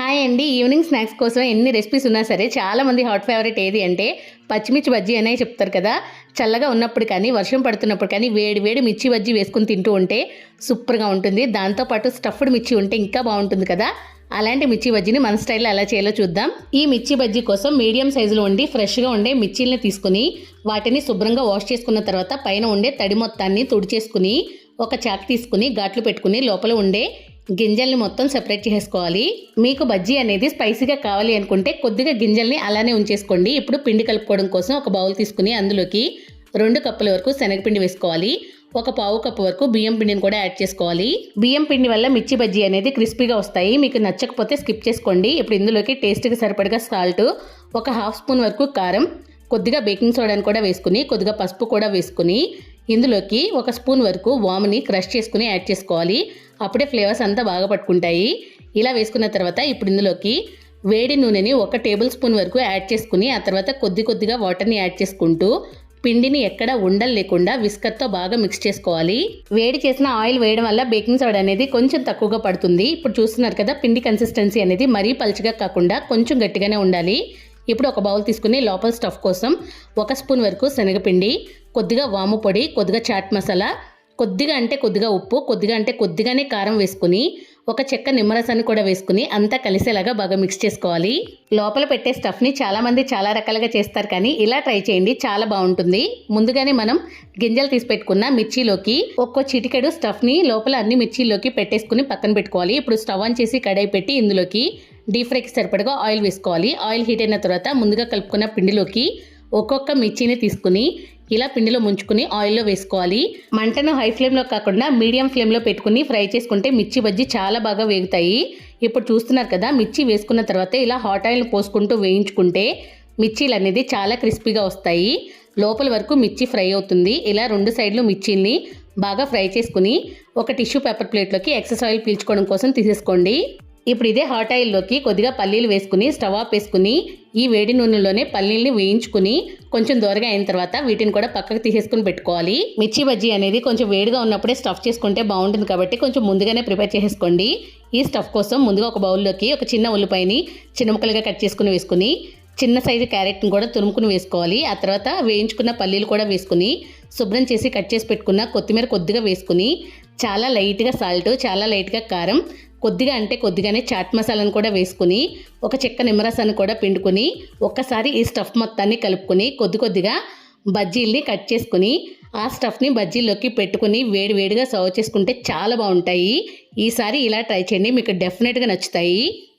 Hi అండి. Evening snacks కోసం ఎన్ని రెసిపీస్ ఉన్నా సరే చాలా మంది హాట్ ఫేవరెట్ ఏది అంటే పచ్చిమిర్చి బజ్జీ అనే చెప్తారు కదా. చల్లగా ఉన్నప్పుడు కానీ వర్షం పడుతున్నప్పుడు కానీ వేడి వేడి మిర్చి బజ్జీ వేసుకుని తింటూ ఉంటే సూపర్గా ఉంటుంది. దాంతోపాటు స్టఫ్డ్ మిర్చి ఉంటే ఇంకా బాగుంటుంది కదా. అలాంటి మిర్చి బజ్జీని మన స్టైల్లో ఎలా చేయాలో చూద్దాం. ఈ మిర్చి బజ్జీ కోసం మీడియం సైజులో ఉండి ఫ్రెష్గా ఉండే మిర్చిల్ని తీసుకుని వాటిని శుభ్రంగా వాష్ చేసుకున్న తర్వాత పైన ఉండే తడి మొత్తాన్ని తుడిచేసుకుని ఒక చాక్ తీసుకుని ఘాట్లు పెట్టుకుని లోపల ఉండే గింజల్ని మొత్తం సెపరేట్ చేసుకోవాలి. మీకు బజ్జీ అనేది స్పైసీగా కావాలి అనుకుంటే కొద్దిగా గింజల్ని అలానే ఉంచేసుకోండి. ఇప్పుడు పిండి కలుపుకోవడం కోసం ఒక బౌల్ తీసుకుని అందులోకి రెండు కప్పుల వరకు శనగపిండి వేసుకోవాలి. ఒక పావు కప్పు వరకు బియ్యం పిండిని కూడా యాడ్ చేసుకోవాలి. బియ్యం పిండి వల్ల మిర్చి బజ్జీ అనేది క్రిస్పీగా వస్తాయి. మీకు నచ్చకపోతే స్కిప్ చేసుకోండి. ఇప్పుడు ఇందులోకి టేస్ట్కి సరిపడగా సాల్ట్ ఒక హాఫ్ స్పూన్ వరకు కారం కొద్దిగా బేకింగ్ సోడాని కూడా వేసుకుని కొద్దిగా పసుపు కూడా వేసుకుని ఇందులోకి ఒక స్పూన్ వరకు వాముని క్రష్ చేసుకుని యాడ్ చేసుకోవాలి. అప్పుడే ఫ్లేవర్స్ అంతా బాగా పట్టుకుంటాయి. ఇలా వేసుకున్న తర్వాత ఇప్పుడు ఇందులోకి వేడి నూనెని ఒక టేబుల్ స్పూన్ వరకు యాడ్ చేసుకుని ఆ తర్వాత కొద్ది కొద్దిగా వాటర్ని యాడ్ చేసుకుంటూ పిండిని ఎక్కడ ఉండలు లేకుండా విస్కర్తో బాగా మిక్స్ చేసుకోవాలి. వేడి చేసిన ఆయిల్ వేయడం వల్ల బేకింగ్ సోడా అనేది కొంచెం తక్కువగా పడుతుంది. ఇప్పుడు చూస్తున్నారు కదా పిండి కన్సిస్టెన్సీ అనేది మరీ పలుచగా కాకుండా కొంచెం గట్టిగానే ఉండాలి. ఇప్పుడు ఒక బౌల్ తీసుకుని లోపల స్టఫ్ కోసం ఒక స్పూన్ వరకు శనగపిండి కొద్దిగా వాము పొడి కొద్దిగా చాట్ మసాలా కొద్దిగా అంటే కొద్దిగా ఉప్పు కొద్దిగా అంటే కొద్దిగానే కారం వేసుకుని ఒక చెక్క నిమ్మరసాన్ని కూడా వేసుకుని అంతా కలిసేలాగా బాగా మిక్స్ చేసుకోవాలి. లోపల పెట్టే స్టఫ్ని చాలామంది చాలా రకాలుగా చేస్తారు కానీ ఇలా ట్రై చేయండి చాలా బాగుంటుంది. ముందుగానే మనం గింజలు తీసి పెట్టుకున్న మిర్చిలోకి ఒక్కో చిటికెడు స్టఫ్ని లోపల అన్ని మిర్చిలోకి పెట్టేసుకుని పక్కన పెట్టుకోవాలి. ఇప్పుడు స్టవ్ ఆన్ చేసి కడాయి పెట్టి ఇందులోకి డీప్ ఫ్రైకి సరిపడగా ఆయిల్ వేసుకోవాలి. ఆయిల్ హీట్ అయిన తర్వాత ముందుగా కలుపుకున్న పిండిలోకి ఒక్కొక్క మిర్చిని తీసుకుని ఇలా పిండిలో ముంచుకుని ఆయిల్లో వేసుకోవాలి. మంటను హై ఫ్లేమ్లో కాకుండా మీడియం ఫ్లేమ్లో పెట్టుకుని ఫ్రై చేసుకుంటే మిర్చి బజ్జీ చాలా బాగా వేగుతాయి. ఇప్పుడు చూస్తున్నారు కదా మిర్చి వేసుకున్న తర్వాత ఇలా హాట్ ఆయిల్ పోసుకుంటూ వేయించుకుంటే మిర్చీలు అనేది చాలా క్రిస్పీగా వస్తాయి. లోపల వరకు మిర్చి ఫ్రై అవుతుంది. ఇలా రెండు సైడ్లు మిర్చిని బాగా ఫ్రై చేసుకుని ఒక టిష్యూ పేపర్ ప్లేట్లోకి ఎక్సెస్ ఆయిల్ పీల్చుకోవడం కోసం తీసేసుకోండి. ఇప్పుడు ఇదే హాట్ ఆయిల్లోకి కొద్దిగా పల్లీలు వేసుకుని స్టవ్ ఆఫ్ వేసుకుని ఈ వేడి నూనెలోనే పల్లీల్ని వేయించుకుని కొంచెం దూరగా అయిన తర్వాత వీటిని కూడా పక్కకు తీసేసుకుని పెట్టుకోవాలి. మిర్చి బజ్జీ అనేది కొంచెం వేడిగా ఉన్నప్పుడే స్టఫ్ చేసుకుంటే బాగుంటుంది కాబట్టి కొంచెం ముందుగానే ప్రిపేర్ చేసేసుకోండి. ఈ స్టఫ్ కోసం ముందుగా ఒక బౌల్లోకి ఒక చిన్న ఉల్లిపాయని చిన్న ముక్కలుగా కట్ చేసుకుని వేసుకుని చిన్న సైజు క్యారెట్ని కూడా తురుముకుని వేసుకోవాలి. ఆ తర్వాత వేయించుకున్న పల్లీలు కూడా వేసుకుని శుభ్రం చేసి కట్ చేసి పెట్టుకున్న కొత్తిమీర కొద్దిగా వేసుకుని చాలా లైట్గా సాల్ట్ చాలా లైట్గా కారం కొద్దిగా అంటే కొద్దిగానే చాట్ మసాలాను కూడా వేసుకుని ఒక చెక్క నిమ్మరసాన్ని కూడా పిండుకొని ఒక్కసారి ఈ స్టఫ్ మొత్తాన్ని కలుపుకొని కొద్ది కొద్దిగా బజ్జీల్ని కట్ చేసుకుని ఆ స్టఫ్ని బజ్జీల్లోకి పెట్టుకుని వేడి వేడిగా సర్వ్ చేసుకుంటే చాలా బాగుంటాయి. ఈసారి ఇలా ట్రై చేయండి మీకు డెఫినెట్గా నచ్చుతాయి.